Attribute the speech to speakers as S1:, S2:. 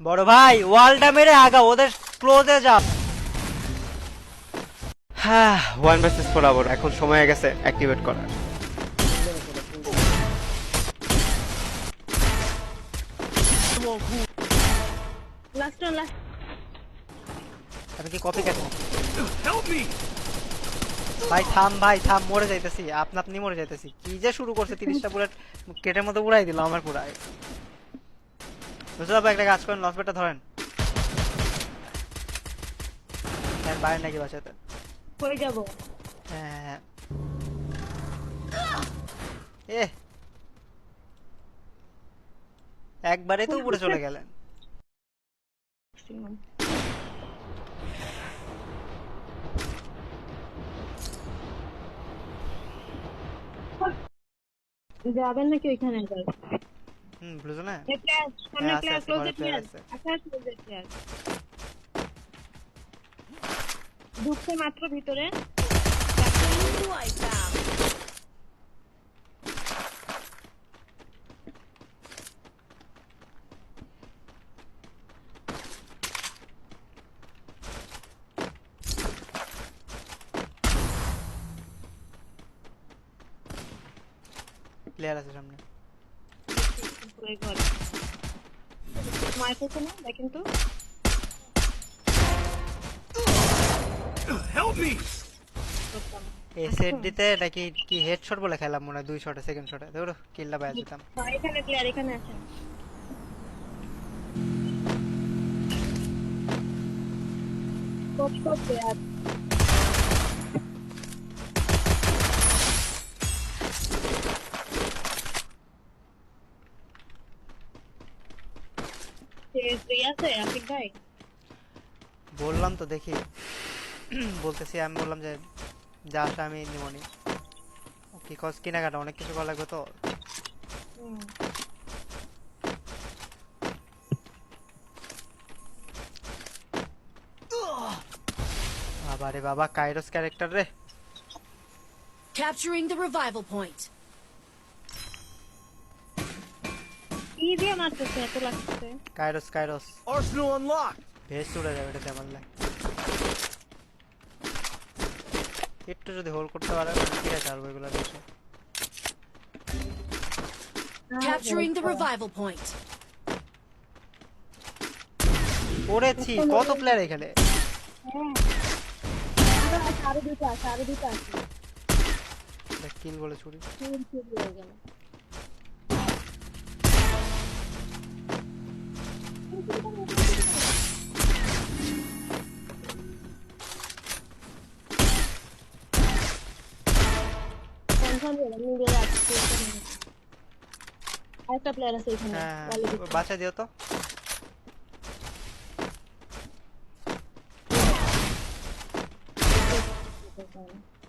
S1: বড় ভাই ওয়ালটা মেরে আগা ওদের ক্লোজে যাও। হ্যাঁ ওয়ান ভার্সেস ফোর আবার এখন সময় হয়ে গেছে অ্যাক্টিভেট করার।
S2: লাস্ট ওয়ান লাস্ট
S1: আমি কি কপি কেন ভাই থাম ভাই থাম মরে যাইতেছি আপনা আপনি মরে যাইতেছি। কি যে শুরু করছে তিরিশটা বুলেট কেটের মতো উড়াই দিল আমার পুরাই। একটা কাজ করেন ধরেন। হ্যাঁ বাইরে নাকি
S2: হয়ে যাব।
S1: এ। একবারে তো উপরে চলে গেলেন।
S2: যাবেন নাকি ওইখানে আবার
S1: হুম বুঝলো না
S2: সামনে প্লেয়ার ক্লোজে প্লেয়ার
S1: আছে।
S2: ক্লোজে প্লেয়ার ঢুকছে মাত্র ভিতরে।
S1: প্লেয়ার আছে সামনে।
S2: ওই ঘরে মারতেছে না দেখেন তো। করতাম।
S1: এসএড দিতে নাকি কি হেডশট বলে খেলাম মনে হয় দুই শটে সেকেন্ড শটে ধরো কিলটা
S2: হ্যাঁ, এখানে প্লেয়ার এখানে কত কত প্লেয়ার ফ্রি আছে আফিক ভাই?
S1: বললাম তো দেখি। বলতেছি আমি বললাম যে যা আসে আমি নিমনি কি কস কেনাকাটা অনেক কিছু করা লাগবে তো?
S2: হুম।
S1: বাবারে বাবা কাইরোস ক্যারেক্টার রে।
S3: Capturing the revival point.
S2: কি দিয়ে মারতেছে এত লাগতেছে
S1: কাইরোস কাইরোস
S4: Arsenal unlocked.
S1: ভেজ চলে যাবে এটাতে মারলে একটু যদি হোল্ড করতে পারে ঠিক আছে আর ওইগুলো বেশি
S3: Capturing the revival point.
S1: পড়েছি কত প্লেয়ার এখানে কিল বলে ছুরি
S2: Altta player sa
S1: isang
S2: Basa dito
S1: to? Thank you.